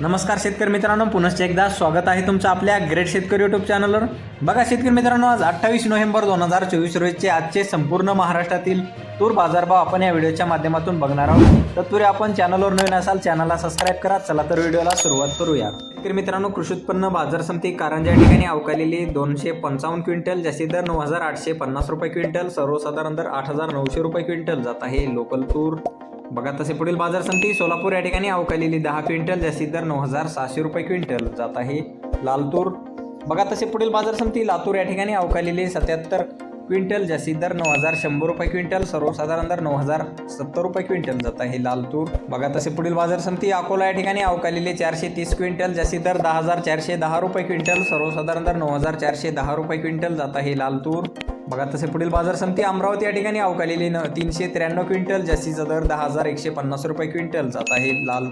नमस्कार शेतकरी मित्रांनो पुनश्च एकदा स्वागत आहे तुमचं आपल्या ग्रेट शेतकरी युट्यूब चॅनलवर बघा शेतकरी मित्रांनो आज अठ्ठावीस नोव्हेंबर दोन हजार चोवीस रोजीचे आजचे संपूर्ण महाराष्ट्रातील तूर बाजारभाव आपण या व्हिडिओच्या माध्यमातून बघणार आहोत. तत्पूर्वी आपण चॅनलवर नवीन असाल चॅनलला सबस्क्राईब करा. चला तर व्हिडिओला सुरुवात करूया. शेतकरी मित्रांनो कृषी उत्पन्न बाजार समिती कारंजा या ठिकाणी अवकालेली दोनशे पंचावन्न क्विंटल जास्तीत दर नऊ हजार आठशे पन्नास रुपये क्विंटल सर्वसाधारण दर आठ हजार नऊशे रुपये क्विंटल जात आहे लोकल तूर. बघा तसे पुढील बाजार समिती सोलापूर या ठिकाणी अवकालेली दहा क्विंटल जास्तीत दर नऊ हजार सहाशे रुपये क्विंटल जात आहे. लालतूर. बघा तसे पुढील बाजार समिती लातूर या ठिकाणी अवकालेली सत्याहत्तर क्विंटल जास्तीत दर नऊ हजार शंभर रुपये क्विंटल सर्वसाधारण दर नऊ हजार सत्तर रुपये क्विंटल जात आहे लालतूर. बघा तसे पुढील बाजार समिती अकोला या ठिकाणी अवकालेले चारशे तीस क्विंटल जास्तीत दर दहा हजार चारशे दहा रुपये क्विंटल सर्वसाधारण दर नऊ हजार चारशे दहा रुपये क्विंटल जात आहे लालतूर. बघा तसे पुढील बाजार समिती अमरावती या ठिकाणी अवकालेली न तीनशे त्र्याण्णव क्विंटल जास्तीचा दर दहा हजार एकशे पन्नास रुपये क्विंटल. जात आहे लाल